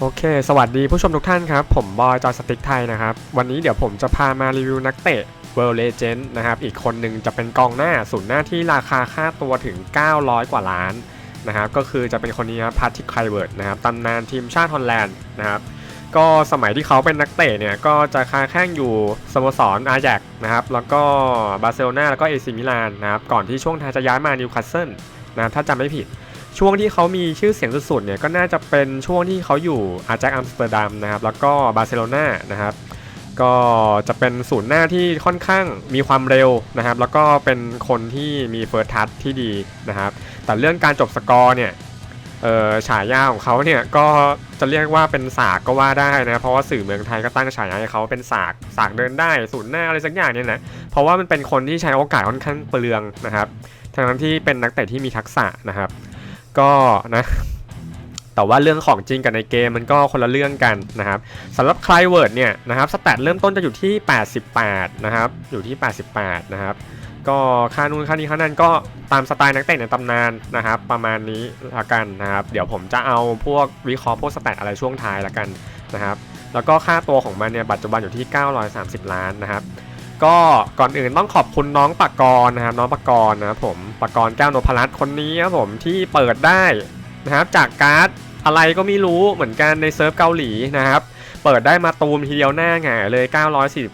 โอเค สวัสดีผู้ชมทุกท่านครับ ผมบอยจอสติ๊กไทยนะครับ วันนี้เดี๋ยวผมจะพามารีวิวนักเตะ World Legend นะครับ อีกคนหนึ่งจะเป็นกองหน้าศูนย์หน้าที่ราคาค่าตัวถึง 900 กว่าล้านนะครับ ก็คือจะเป็นคนนี้ครับพาทิคไคเวิร์ดนะครับตำนานทีมชาติฮอลแลนด์นะครับ ก็สมัยที่เขาเป็นนักเตะเนี่ย ก็จะค้าแข่งอยู่สโมสรอาแยกนะครับ แล้วก็บาร์เซโลนาแล้วก็เอซิมิลานนะครับ ก่อนที่ช่วงท้ายจะย้ายมานิวคาสเซิลนะครับ ถ้าจำไม่ผิด ช่วงที่เขามีชื่อเสียงสุดๆเนี่ยก็น่าจะเป็นช่วงที่เขาอยู่อาแจ็คอัมสเตอร์ดัมนะครับแล้วก็บาร์เซโลนานะครับก็จะเป็นศูนย์หน้าที่ค่อนข้างมีความเร็วนะครับ แล้วก็เป็นคนที่มีเฟิร์สทัชที่ดีนะครับ แต่เรื่องการจบสกอร์เนี่ยฉายาของเขาเนี่ยก็จะเรียกว่าเป็นสากก็ว่าได้นะเพราะว่าสื่อเมืองไทยก็ตั้งฉายาให้เขาเป็นสากสากเดินได้ศูนย์หน้าอะไรสักอย่างเนี่ยนะเพราะว่ามันเป็นคนที่ใช้โอกาสค่อนข้างเปลืองนะครับทั้งที่เป็นนักเตะที่มีทักษะนะครับ ก็นะแต่ว่าเรื่องของจริงกับในเกมมันก็คนละเรื่องกันนะครับสำหรับคลายเวิร์ดเนี่ยนะครับสแตทเริ่มต้นจะอยู่ที่ 88 นะครับอยู่ที่ 88 นะครับก็ค่านู้นค่านี้ค่านั้นก็ตามสไตล์นักเตะในตำนานนะครับประมาณนี้ละกันนะครับเดี๋ยวผมจะเอาพวกวิเคราะห์พวกสแตทอะไรช่วงท้ายละกันนะครับแล้วก็ค่าตัวของมันเนี่ยปัจจุบันอยู่ที่ 930 ล้านนะครับ ก็ก่อนอื่นต้องขอบคุณน้องปากกรนะครับน้องปากกรนะครับผมปากกรแก้วนพรัตน์คนนี้ครับผมที่เปิดได้นะครับจากการ์ดอะไรก็ไม่รู้เหมือนกันในเซิร์ฟเกาหลีนะครับเปิดได้มาตูมทีเดียวหน้าหงายเลย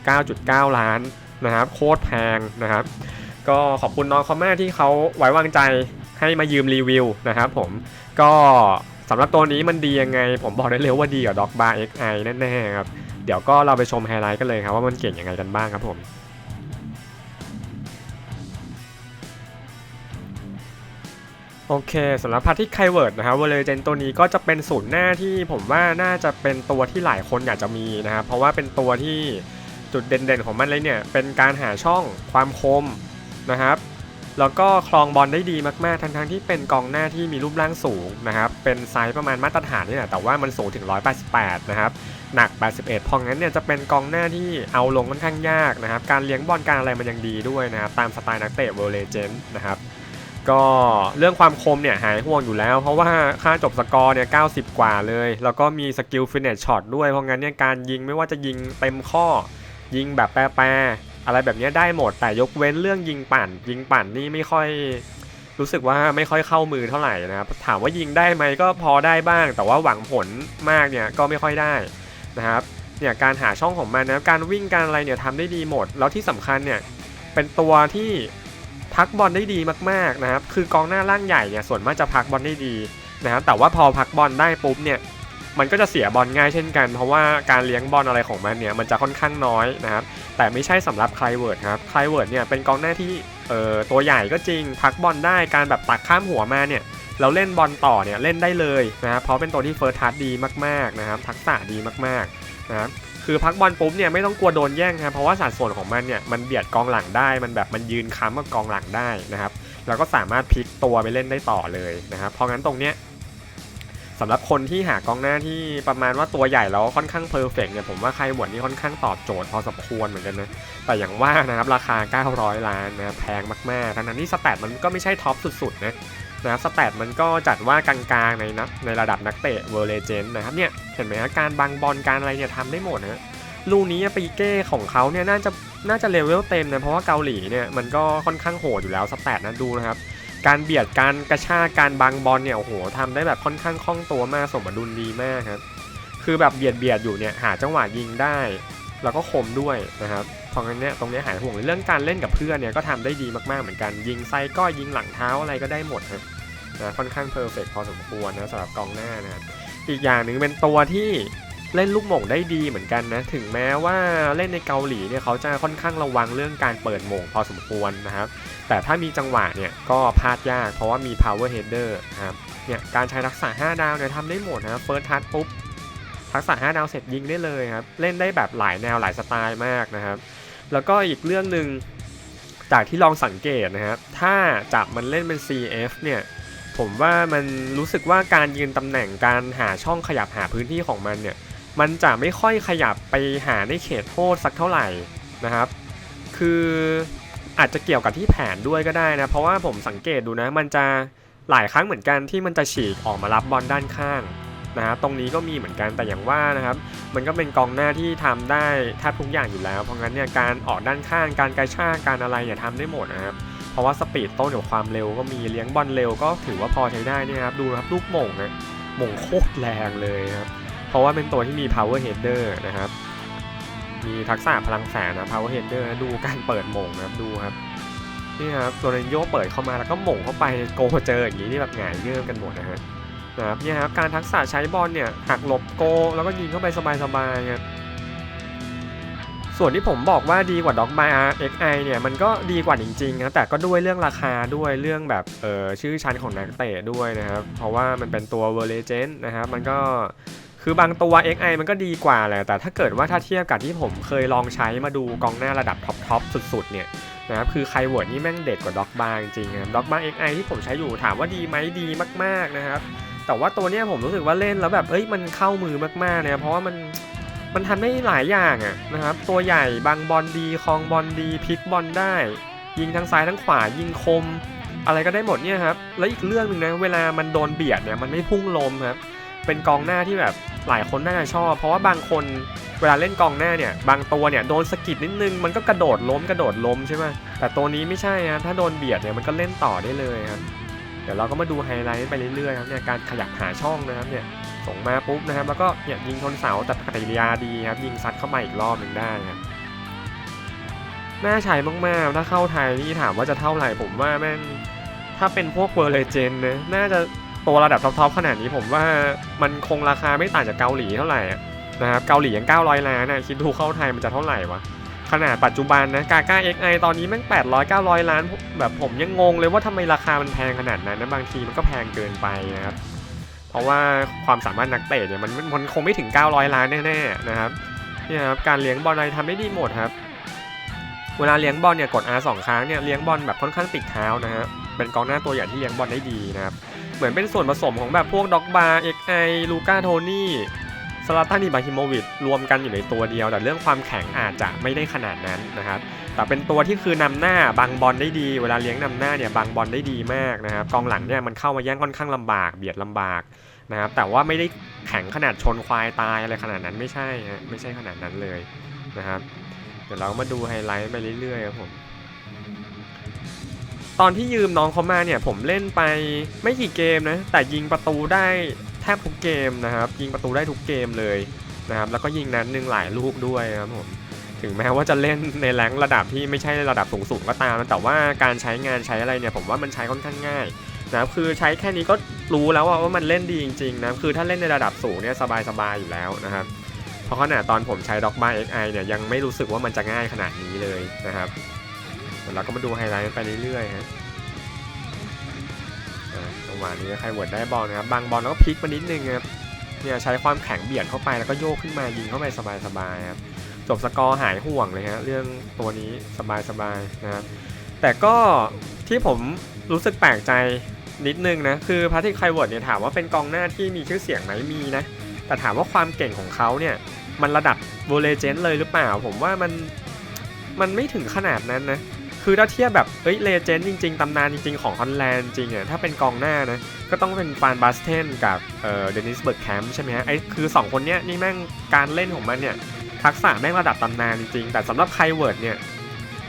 949.9 ล้านนะครับโคตรแพงนะครับก็ขอบคุณน้องเขามากที่เขาไว้วางใจให้มายืมรีวิวนะครับผมก็สำหรับตัวนี้มันดียังไง ผมบอกได้เลยว่าดีกว่าด็อกบาร์ XI แน่ๆครับ เดี๋ยวก็เราไปชมไฮไลท์กันเลยครับว่ามันเก่งยังไงกันบ้างครับผมโอเคสำหรับพาร์ทิไคเวิร์ดนะครับเวเลเจนตัวนี้ก็จะเป็นศูนย์หน้าที่ผมว่าน่าจะเป็นตัวที่หลายคนอยากจะมีนะครับเพราะว่าเป็นตัวที่จุดเด่นๆของมันเลยเนี่ยเป็นการหาช่องความคมนะครับแล้วก็คลองบอลได้ดีมากๆ ทั้งๆที่เป็นกองหน้าที่มีรูปร่างสูงนะครับเป็นไซส์ประมาณมาตรฐานนี่แหละแต่ว่ามันสูงถึง 188 นะครับ หนัก 81 เพราะงั้นเนี่ยจะเป็นกองหน้าที่เอาลงค่อนข้างยากนะครับ การเลี้ยงบอลการอะไรมันยังดีด้วยนะครับ ตามสไตล์นักเตะเวอร์เลเจนนะครับ ก็เรื่องความคมเนี่ยหายห่วงอยู่แล้ว เพราะว่าค่าจบสกอร์เนี่ย 90 กว่าเลย แล้วก็มีสกิลฟินเนชช็อตด้วย เพราะงั้นเนี่ยการยิงไม่ว่าจะยิงเต็มข้อ ยิงแบบแปรๆอะไรแบบนี้ได้หมด แต่ยกเว้นเรื่องยิงปั่น ยิงปั่นนี่ไม่ค่อยรู้สึกว่าไม่ค่อยเข้ามือเท่าไหร่นะครับ ถามว่ายิงได้ไหมก็พอได้บ้าง แต่ว่าหวังผลมากเนี่ยก็ไม่ค่อยได้ นะครับเนี่ยการหาช่องของมันนะการวิ่งการอะไรเนี่ยทำได้ดีหมด แล้วที่สำคัญเนี่ยเป็นตัวที่พักบอลได้ดีมากๆนะครับคือกองหน้าล่างใหญ่เนี่ยส่วนมากจะพักบอลได้ดีนะครับแต่ว่าพอพักบอลได้ปุ๊บเนี่ยมันก็จะเสียบอลง่ายเช่นกัน เพราะว่าการเลี้ยงบอลอะไรของมันเนี่ยมันจะค่อนข้างน้อยนะครับแต่ไม่ใช่สำหรับไคลเวิร์ดครับไคลเวิร์ดเนี่ยเป็นกองหน้าที่เอ่อตัวใหญ่ก็จริงพักบอลได้การแบบตักข้ามหัวมาเนี่ย เราเล่นบอลต่อเนี่ยเล่นได้เลยนะครับเพราะเป็นตัวที่เฟิร์สทัชดีมากๆนะครับทักษะดีมากๆนะครับคือพักบอลปุ๊บเนี่ยไม่ต้องกลัวโดนแย่งครับเพราะว่าสัดส่วนของมันเนี่ยมันเบียดกองหลังได้ มันแบบมันยืนค้ำกับกองหลังได้นะครับแล้วก็สามารถพลิกตัวไปเล่นได้ต่อเลยนะครับเพราะงั้นตรงเนี้ยสำหรับคนที่หากองหน้าที่ประมาณว่าตัวใหญ่แล้วค่อนข้างเพอร์เฟกเนี่ยผมว่าใครบวดนี่ค่อนข้างตอบโจทย์พอสมควรเหมือนกันนะแต่อย่างว่านะครับราคา 900 ล้านนะแพงมากๆทั้งนั้นที่สแตทมันก็ไม่ใช่ท็อปสุดๆนะ นะครับสแตทมันก็จัดว่ากลางๆในนะในระดับนักเตะเวอร์เลเจนนะครับเนี่ยเห็นไหมฮะการบังบอลการอะไรเนี่ยทำได้หมดนะลูนี้ปีเก้ของเขาเนี่ยน่าจะน่าจะเลเวลเต็มนะเพราะว่าเกาหลีเนี่ยมันก็ค่อนข้างโหดอยู่แล้วสแตทนะดูนะครับการเบียดการกระชากการบังบอลเนี่ยโอ้โหทำได้แบบค่อนข้างคล่องตัวมากสมดุลดีมากครับคือแบบเบียดเบียดอยู่เนี่ยหาจังหวะยิงได้ แล้วก็คมด้วยนะครับเพราะงั้นเนี่ยตรงนี้หายห่วงเรื่องการเล่นกับเพื่อนเนี่ยก็ทำได้ดีมากๆเหมือนกันยิงไซก็ยิงหลังเท้าอะไรก็ได้หมดครับ นะค่อนข้างเพอร์เฟกพอสมควรนะสำหรับกองหน้านะครับอีกอย่างหนึ่งเป็นตัวที่เล่นลูกหม่งได้ดีเหมือนกันนะ ถึงแม้ว่าเล่นในเกาหลีเนี่ยเขาจะค่อนข้างระวังเรื่องการเปิดหม่งพอสมควรนะครับ แต่ถ้ามีจังหวะเนี่ยก็พลาดยากเพราะว่ามี power header นะครับ เนี่ยการใช้ทักษะ 5 ดาวเนี่ยทำได้หมดนะครับ first touch ปุ๊บ ทักษะ 5 ดาวเสร็จยิงได้เลยครับ เล่นได้แบบหลายแนวหลายสไตล์มากนะครับ แล้วก็อีกเรื่องหนึ่งจากที่ลองสังเกตนะครับ ถ้าจับมันเล่นเป็น CF เนี่ย ผมว่ามันรู้สึกว่าการยืนตำแหน่งการหาช่องขยับหาพื้นที่ของมันเนี่ย มันจะไม่ค่อยขยับไปหาในเขตโทษสักเท่าไหร่นะครับ คืออาจจะเกี่ยวกับที่แผนด้วยก็ได้นะ เพราะว่าผมสังเกตดูนะ มันจะหลายครั้งเหมือนกันที่มันจะฉีกออกมารับบอลด้านข้างนะครับตรงนี้ก็มีเหมือนกันแต่อย่างว่านะครับ มันก็เป็นกองหน้าที่ทำได้แทบทุกอย่างอยู่แล้ว เพราะงั้นเนี่ยการออกด้านข้างการกระชากการอะไรเนี่ยทำได้หมดนะครับ เพราะว่าสปีดโต้กับความเร็วก็มีเลี้ยงบอลเร็วก็ถือว่าพอใช้ได้นี่ครับดูนะครับลูกหม่งนะหม่งโคตรแรงเลยครับเพราะว่าเป็นตัวที่มี power header นะครับมีทักษะพลังแสงนะ power header ดูการเปิดหม่งนะครับดูครับนี่ครับตัวเรนโยเปิดเข้ามาแล้วก็หม่งเข้าไปโกเจออย่างนี้นี่แบบหงายเงื่อมกันหมดนะฮะนะครับเนี่ยครับการทักษะใช้บอลเนี่ยหักหลบโกแล้วก็ยิงเข้าไปสบายๆครับ ส่วนที่ผมบอกว่าดีกว่า Dog by RXI เนี่ยมันก็ดีกว่าจริงๆนะแต่ก็ด้วยเรื่องราคาด้วยเรื่องแบบเออชื่อชั้นของนักเตะด้วยนะครับเพราะว่ามันเป็นตัว v e r l e g e n d นะครับมันก็คือบางตัว XI มันก็ดีกว่าแหละแต่ถ้าเกิดว่าถ้าเทียบกับที่ผมเคยลองใช้มาดูกองหน้าระดับท็อปๆสุดๆเนี่ยนะครับคือไคเวิร์ดนี่แม่งเด็ดกว่าด็อกบาร์จริงๆนะด็อกบาร์ XI ที่ผมใช้อยู่ถามว่าดีไหมดีมากๆนะครับแต่ว่าตัวเนี้ยผมรู้สึกว่าเล่นแล้วแบบเอ้ยมันเข้ามือมากๆเนี่ยเพราะว่ามัน มันทำได้หลายอย่างอะนะครับ ตัวใหญ่บางบอลดีคลองบอลดีพลิกบอลได้ ยิงทั้งซ้ายทั้งขวายิงคม อะไรก็ได้หมดเนี่ยครับ แล้วอีกเรื่องหนึ่งนะเวลามันโดนเบียดเนี่ยมันไม่พุ่งลมครับเป็นกองหน้าที่แบบหลายคนน่าจะชอบ เพราะว่าบางคนเวลาเล่นกองหน้าเนี่ยบางตัวเนี่ยโดนสกิดนิดนึงมันก็กระโดดล้มกระโดดล้มใช่ไหมแต่ตัวนี้ไม่ใช่ครับถ้าโดนเบียดเนี่ยมันก็เล่นต่อได้เลยครับเดี๋ยวเราก็มาดูไฮไลท์ไปเรื่อยๆครับเนี่ยการขยับหาช่องนะครับเนี่ย ส่งมาปุ๊บนะครับ แล้วก็เนี่ยยิงชนเสาแต่ปฏิกิริยาดีครับ ยิงซัดเข้ามาอีกรอบหนึ่งได้ครับน่าใช้มากๆ ถ้าเข้าไทยนี่ถามว่าจะเท่าไหร่ผมว่าแม่งถ้าเป็นพวกเวอร์เลเจนนะน่าจะตัวระดับท็อปๆขนาดนี้ผมว่ามันคงราคาไม่ต่างจากเกาหลีเท่าไหร่นะครับเกาหลียัง 900 ล้านนะคิดดูเข้าไทยมันจะเท่าไหร่วะขนาดปัจจุบันนะกาก้า XI ตอนนี้แม่ง 800 900 ล้าน แบบผมยังงงเลยว่าทำไมราคามันแพงขนาดนั้นนะบางทีมันก็แพงเกินไปนะครับ เพราะว่าความสามารถนักเตะเนี่ยมันมันคงไม่ถึง 900 ล้านแน่ๆนะครับเนี่ยครับการเลี้ยงบอลอะไรทำได้ดีหมดครับ เวลาเลี้ยงบอลเนี่ยกด R สองครั้งเนี่ยเลี้ยงบอลแบบค่อนข้างติดเท้านะฮะเป็นกองหน้าตัวใหญ่ที่เลี้ยงบอลได้ดีนะครับเหมือนเป็นส่วนผสมของแบบพวกด็อกบาร์ XI ลูก้าโทนี่สลาตันอิบาฮิโมวิชรวมกันอยู่ในตัวเดียว แต่เรื่องความแข็งอาจจะไม่ได้ขนาดนั้นนะครับ แต่เป็นตัวที่คือนำหน้าบังบอลได้ดี เวลาเลี้ยงนำหน้าเนี่ยบังบอลได้ดีมากนะครับกองหลังเนี่ยมันเข้ามาแย่งค่อนข้างลำบาก เบียดลำบากนะครับแต่ว่าไม่ได้แข็งขนาดชนควายตายอะไรขนาดนั้นไม่ใช่ฮะไม่ใช่ขนาดนั้นเลยนะครับเดี๋ยวเรามาดูไฮไลท์ไปเรื่อยๆครับผมตอนที่ยืมน้องเขามาเนี่ยผมเล่นไปไม่กี่เกมนะแต่ยิงประตูได้แทบทุกเกมนะครับ ยิงประตูได้ทุกเกมเลยนะครับแล้วก็ยิงนั้นหนึ่งหลายลูกด้วยครับผม ถึงแม้ว่าจะเล่นในแรงระดับที่ไม่ใช่ระดับสูงๆก็ตามนะแต่ว่าการใช้งานใช้อะไรเนี่ยผมว่ามันใช้ค่อนข้างง่ายนะคือใช้แค่นี้ก็รู้แล้วว่าว่ามันเล่นดีจริงๆนะคือถ้าเล่นในระดับสูงเนี่ยสบายๆอยู่แล้วนะครับเพราะขนาดตอนผมใช้ด็อกบาร์ XI เนี่ยยังไม่รู้สึกว่ามันจะง่ายขนาดนี้เลยนะครับเดี๋ยวเราก็มาดูไฮไลท์ไปเรื่อยๆฮะจังหวะนี้ใครเวิร์ดได้บอลนะครับบางบอลแล้วก็พลิกมานิดนึงครับเนี่ยใช้ความแข็งเบียดเข้าไปแล้วก็โยกขึ้นมายิงเข้าไปสบายๆครับ จบสกอร์หายห่วงเลยฮะเรื่องตัวนี้สบายๆนะครับแต่ก็ที่ผมรู้สึกแปลกใจนิดนึงนะคือพาทิคไคเวิร์ดเนี่ยถามว่าเป็นกองหน้าที่มีชื่อเสียงไหมมีนะแต่ถามว่าความเก่งของเขาเนี่ยมันระดับโวเลเจนเลยหรือเปล่า ผมว่ามันมันไม่ถึงขนาดนั้นนะคือถ้าเทียบแบบเอ้ยเลเจนด์จริง ๆ ตำนานจริง ๆ ของฮอลแลนด์จริงอะถ้าเป็นกองหน้านะก็ต้องเป็นฟานบาสเทนกับเอ่อเดนิสเบิร์กแคมป์ใช่ไหมฮะไอ้คือ 2 คนเนี้ยนี่แม่งการเล่นของมันเนี่ย ทักษะแม่งระดับตำนานจริงๆ แต่สำหรับไคเวิร์ดเนี่ย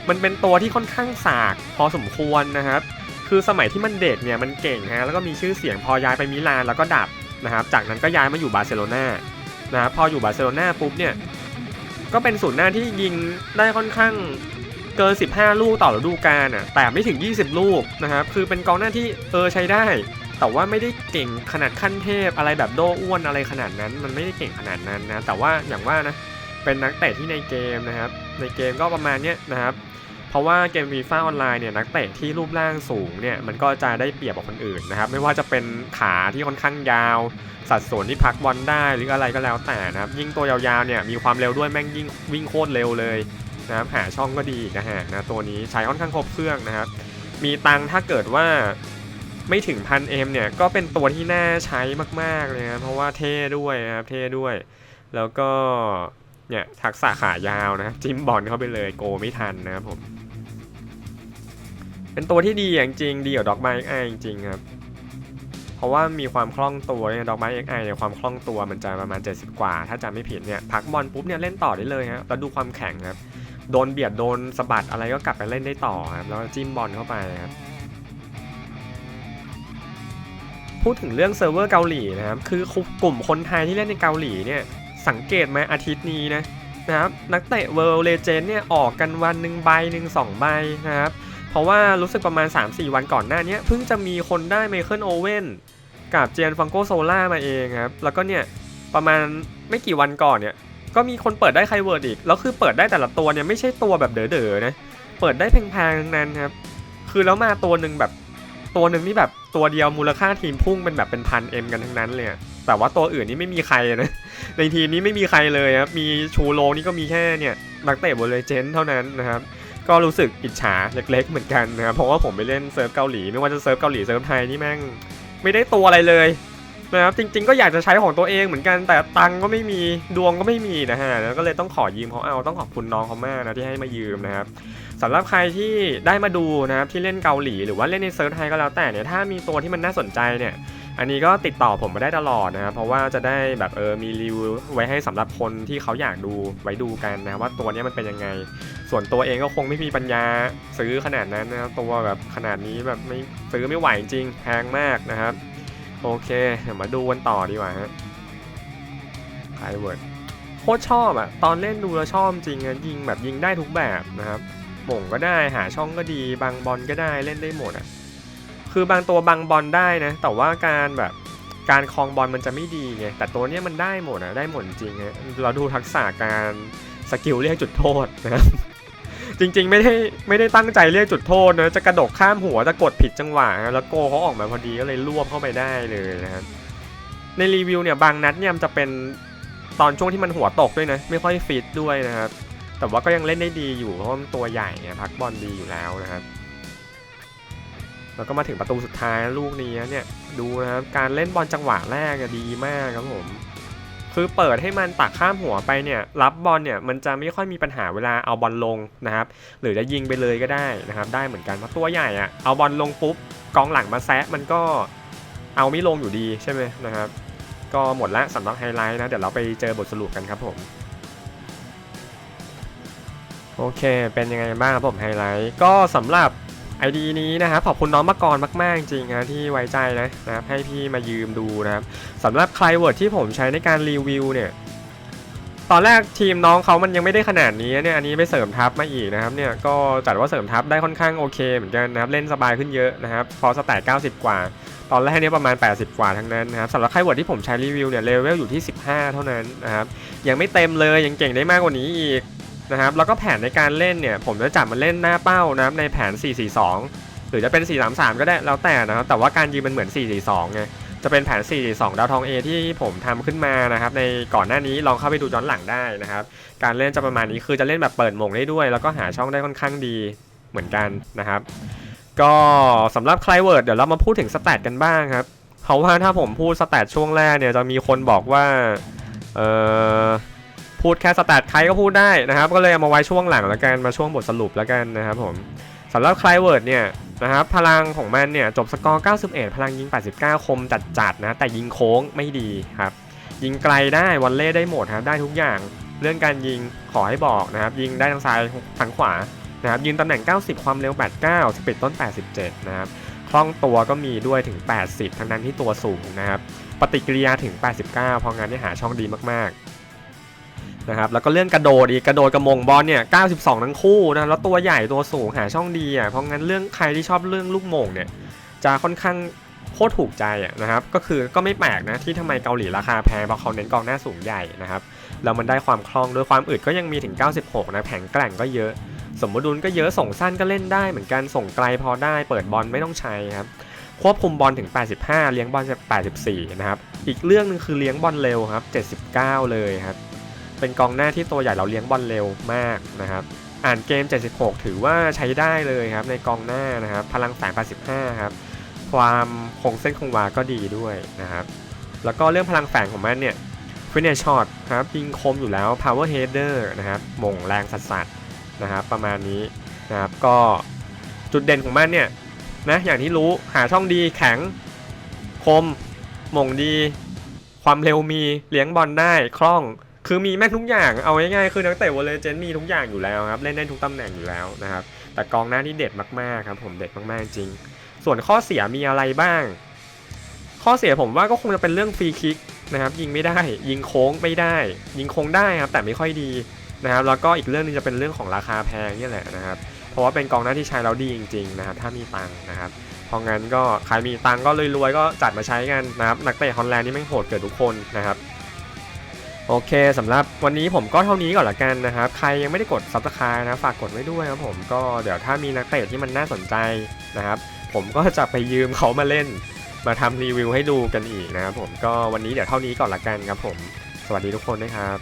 มันเป็นตัวที่ค่อนข้างสากพอสมควรนะครับ คือสมัยที่มันเด็กเนี่ยมันเก่งฮะแล้วก็มีชื่อเสียงพอย้ายไปมิลานแล้วก็ดับนะครับ จากนั้นก็ย้ายมาอยู่บาร์เซโลนานะครับพออยู่บาร์เซโลนาปุ๊บเนี่ยก็เป็นศูนย์หน้าที่ยิงได้ค่อนข้างเกิน 15 ลูกต่อฤดูกาลอะแต่ไม่ถึง 20 ลูกนะครับคือเป็นกองหน้าที่เออใช้ได้ แต่ว่าไม่ได้เก่งขนาดขั้นเทพอะไรแบบโดอ้วนอะไรขนาดนั้น มันไม่ได้เก่งขนาดนั้นนะแต่ว่าอย่างว่านะ เป็นนักเตะที่ในเกมนะครับ ในเกมก็ประมาณเนี้ยนะครับ เพราะว่าเกมฟีฟ่าออนไลน์เนี่ยนักเตะที่รูปร่างสูงเนี่ยมันก็จะได้เปรียบกว่าคนอื่นนะครับ ไม่ว่าจะเป็นขาที่ค่อนข้างยาว สัดส่วนที่พักบอลได้หรืออะไรก็แล้วแต่นะครับ ยิ่งตัวยาวๆเนี่ยมีความเร็วด้วยแม่งยิ่งวิ่งโคตรเร็วเลยนะครับหาช่องก็ดีนะฮะนะตัวนี้ใช้ค่อนข้างครบเครื่องนะครับ มีตังถ้าเกิดว่าไม่ถึงพันเอ็มเนี่ยก็เป็นตัวที่น่าใช้มากๆเลยนะเพราะว่าเท่ด้วยนะครับเท่ด้วย แล้วก็ เนี่ยทักษะขายาวนะจิ้มบอลเข้าไปเลยโกไม่ทันนะครับผม เป็นตัวที่ดีอย่างจริงดีกว่าด็อกไม้ไอจริงครับ เพราะว่ามีความคล่องตัวเนี่ยดอกไม้เอ็กไอเนี่ยความคล่องตัวมันจะประมาณ 70 กว่า ถ้าจำไม่ผิดเนี่ยพักบอลปุ๊บเนี่ยเล่นต่อได้เลยฮะแล้วดูความแข็งครับโดนเบียดโดนสะบัดอะไรก็กลับไปเล่นได้ต่อครับแล้วจิ้มบอลเข้าไปครับพูดถึงเรื่องเซิร์ฟเวอร์เกาหลีนะครับคือ กลุ่มคนไทยที่เล่นในเกาหลีเนี่ย สังเกตไหมอาทิตย์นี้นะนะครับนักเตะเวิลด์เลเจนเนี่ยออกกันวันหนึ่งใบหนึ่งสองใบนะครับ เพราะว่ารู้สึกประมาณ 3-4 วันก่อนหน้านี้เพิ่งจะมีคนได้ไมเคิลโอเว่นกับเจนฟังโกโซล่ามาเองครับ แล้วก็เนี่ยประมาณไม่กี่วันก่อนเนี่ยก็มีคนเปิดได้ไคเวิร์ดอีก แล้วคือเปิดได้แต่ละตัวเนี่ยไม่ใช่ตัวแบบเด๋อๆนะ เปิดได้แพงๆทั้งนั้นครับ คือแล้วมาตัวหนึ่งแบบตัวหนึ่งนี่แบบตัวเดียวมูลค่าทีมพุ่งเป็นแบบเป็นพันเอ็มกันทั้งนั้นเลยอะ แต่ว่าตัวอื่นนี่ไม่มีใครนะ ในทีมนี้ไม่มีใครเลยครับ มีชูโรนี่ก็มีแค่เนี่ยนักเตะบนเลเจนเท่านั้นนะครับ ก็รู้สึกอิจฉาเล็กๆเหมือนกันนะครับ เพราะว่าผมไปเล่นเซิร์ฟเกาหลี ไม่ว่าจะเซิร์ฟเกาหลีเซิร์ฟไทยนี่แม่งไม่ได้ตัวอะไรเลยนะครับ จริง ๆ ก็อยากจะใช้ของตัวเองเหมือนกัน แต่ตังก็ไม่มีดวงก็ไม่มีนะฮะ แล้วก็เลยต้องขอยืมเขาเอา ต้องขอบคุณน้องเขามากนะที่ให้มายืมนะครับสำหรับใครที่ได้มาดูนะครับที่เล่นเกาหลีหรือว่าเล่นในเซิร์ฟไทยก็แล้วแต่เนี่ยถ้ามีตัวที่มันน่าสนใจเนี่ย อันนี้ก็ติดต่อผมมาได้ตลอดนะครับเพราะว่าจะได้แบบเออมีรีวิวไว้ให้สำหรับคนที่เขาอยากดูไว้ดูกันนะว่าตัวนี้มันเป็นยังไง ส่วนตัวเองก็คงไม่มีปัญญาซื้อขนาดนั้นนะครับตัวแบบขนาดนี้แบบไม่ซื้อไม่ไหวจริงแพงมากนะครับ โอเคเดี๋ยวมาดูกันต่อดีกว่าฮะไคเวิร์ดโคตรชอบอะตอนเล่นดูแล้วชอบจริงอะยิงแบบยิงได้ทุกแบบนะครับหม่งก็ได้หาช่องก็ดีบางบอลก็ได้เล่นได้หมดอะ คือบางตัวบางบอลได้นะ แต่ว่าการแบบการคลองบอลมันจะไม่ดีไง แต่ตัวเนี้ยมันได้หมดอะได้หมดจริงฮะเราดูทักษะการสกิลเรียกจุดโทษนะครับจริงๆ ไม่ได้ไม่ได้ตั้งใจเรียกจุดโทษนะจะกระดกข้ามหัวจะกดผิดจังหวะ แล้วโกเขาออกมาพอดีก็เลยรวบเข้าไปได้เลยนะครับในรีวิวเนี่ยบางนัดเนี่ยมันจะเป็นตอนช่วงที่มันหัวตกด้วยนะ ไม่ค่อยฟิตด้วยนะครับแต่ว่าก็ยังเล่นได้ดีอยู่เพราะมันตัวใหญ่พักบอลดีอยู่แล้วนะครับ แล้วก็มาถึงประตูสุดท้ายลูกนี้เนี่ยดูนะครับการเล่นบอลจังหวะแรกดีมากครับผมคือเปิดให้มันตักข้ามหัวไปเนี่ยรับบอลเนี่ยมันจะไม่ค่อยมีปัญหาเวลาเอาบอลลงนะครับหรือจะยิงไปเลยก็ได้นะครับได้เหมือนกันเพราะตัวใหญ่อะเอาบอลลงปุ๊บกองหลังมาแซะมันก็เอาไม่ลงอยู่ดีใช่ไหมนะครับก็หมดละสำหรับไฮไลท์นะเดี๋ยวเราไปเจอบทสรุปกันครับผมโอเค เป็นยังไงบ้างครับผมไฮไลท์ก็สำหรับ ID นี้นะครับขอบคุณน้องมากรมากๆจริงนะที่ไว้ใจนะนะครับให้พี่มายืมดูนะครับสำหรับใครเวิร์ดที่ผมใช้ในการรีวิวเนี่ยตอนแรกทีมน้องเขามันยังไม่ได้ขนาดนี้เนี่ยอันนี้ไปเสริมทัพมาอีกนะครับเนี่ยก็จัดว่าเสริมทัพได้ค่อนข้างโอเคเหมือนกันนะครับเล่นสบายขึ้นเยอะนะครับพอสแตท90 กว่า ตอนแรกเนี่ยประมาณ 80 กว่าทั้งนั้นนะครับสำหรับใครเวิร์ดที่ผมใช้รีวิวเนี่ยเลเวลอยู่ที่ 15 เท่านั้นนะครับยังไม่เต็มเลยยังเก่งได้มากกว่านี้อีก นะครับแล้วก็แผนในการเล่นเนี่ยผมจะจับมาเล่นหน้าเป้านะครับในแผน 442 หรือจะเป็น 433 ก็ได้แล้วแต่นะครับแต่ว่าการยืนมันเหมือน 442 ไงจะเป็นแผน 442 ดาวทอง A ที่ผมทำขึ้นมานะครับในก่อนหน้านี้ลองเข้าไปดูย้อนหลังได้นะครับการเล่นจะประมาณนี้คือจะเล่นแบบเปิดมงได้ด้วย แล้วก็หาช่องได้ค่อนข้างดีเหมือนกันนะครับก็สำหรับใครเวิร์ดเดี๋ยวเรามาพูดถึงสแตทกันบ้างครับเพราะว่าถ้าผมพูดสแตทช่วงแรกเนี่ยจะมีคนบอกว่าเออ พูดแค่สแตทใครก็พูดได้นะครับ ก็เลยเอามาไว้ช่วงหลังแล้วกันมาช่วงบทสรุปแล้วกันนะครับผมสำหรับใครเวิร์ดเนี่ยนะครับพลังของมันเนี่ยจบสกอร์ 91 พลังยิง 89 คมจัดๆนะ แต่ยิงโค้งไม่ดีครับ ยิงไกลได้วอลเล่ได้หมดครับได้ทุกอย่างเรื่องการยิงขอให้บอกนะครับ ยิงได้ทางซ้ายทางขวานะครับยืนตำแหน่ง 90 ความเร็ว 89 สปีดต้น 87 นะครับคล่องตัวก็มีด้วยถึง 80 ทั้งนั้นที่ตัวสูงนะครับ ปฏิกิริยาถึง 89 เพราะงั้นนี่หาช่องดีมากๆ นะครับแล้วก็เรื่องกระโดดอีกกระโดดกระมงบอลเนี่ย 92 ทั้งคู่นะแล้วตัวใหญ่ตัวสูงหาช่องดีอะเพราะงั้นเรื่องใครที่ชอบเรื่องลูกโมงเนี่ยจะค่อนข้างโคตรถูกใจอะนะครับก็คือก็ไม่แปลกนะที่ทำไมเกาหลีราคาแพงเพราะเขาเน้นกองหน้าสูงใหญ่นะครับแล้วมันได้ความคล่องด้วยความอึดก็ยังมีถึง 96 นะแผงแกร่งก็เยอะ สมมดุลก็เยอะส่งสั้นก็เล่นได้เหมือนกันส่งไกลพอได้เปิดบอลไม่ต้องใช้ครับควบคุมบอลถึง 85 เลี้ยงบอล84 นะครับ อีกเรื่องหนึงคือเลี้ยงบอลเร็วครับ 79 เลยครับ เป็นกองหน้าที่ตัวใหญ่เราเลี้ยงบอลเร็วมากนะครับ อ่านเกม 76 ถือว่าใช้ได้เลยครับในกองหน้านะครับ พลังแฝง85ครับ ความคงเส้นคงวาก็ดีด้วยนะครับ แล้วก็เรื่องพลังแฝงของมันเนี่ยฟินเนชช็อตครับยิงคมอยู่แล้ว power header นะครับหม่งแรงสัสๆนะครับประมาณนี้นะครับก็จุดเด่นของมันเนี่ยนะอย่างที่รู้หาช่องดีแข็งคมหม่งดี ความเร็วมีเลี้ยงบอลได้คล่อง คือมีแม่งทุกอย่างเอาง่ายๆคือนักเตะวอลเลย์เจนมีทุกอย่างอยู่แล้วครับเล่นได้ทุกตำแหน่งอยู่แล้วนะครับ แต่กองหน้าที่เด็ดมากๆครับ ผมเด็ดมากๆจริง ส่วนข้อเสียมีอะไรบ้าง ข้อเสียผมว่าก็คงจะเป็นเรื่องฟรีคิกนะครับ ยิงไม่ได้ยิงโค้งไม่ได้ ยิงโค้งได้ครับ แต่ไม่ค่อยดีนะครับ แล้วก็อีกเรื่องหนึงจะเป็นเรื่องของราคาแพงนี่แหละนะครับ เพราะว่าเป็นกองหน้าที่ใช้แล้วดีจริง ๆ นะครับ ถ้ามีตังค์นะครับเพราะงั้นก็ใครมีตังค์ก็รวยๆก็จัดมาใช้กันนะครับนักเตะฮอลแลนด์นี่แม่งโหดเกิดทุกคนนะครับ โอเคสำหรับวันนี้ผมก็เท่านี้ก่อนละกันนะครับ ใครยังไม่ได้กด subscribe นะฝากกดไว้ด้วยครับผมก็เดี๋ยวถ้ามีนักเตะที่มันน่าสนใจนะครับ ผมก็จะไปยืมเขามาเล่น มาทำรีวิวให้ดูกันอีกนะครับผมก็วันนี้เดี๋ยวเท่านี้ก่อนละกันครับผม สวัสดีทุกคนนะครับ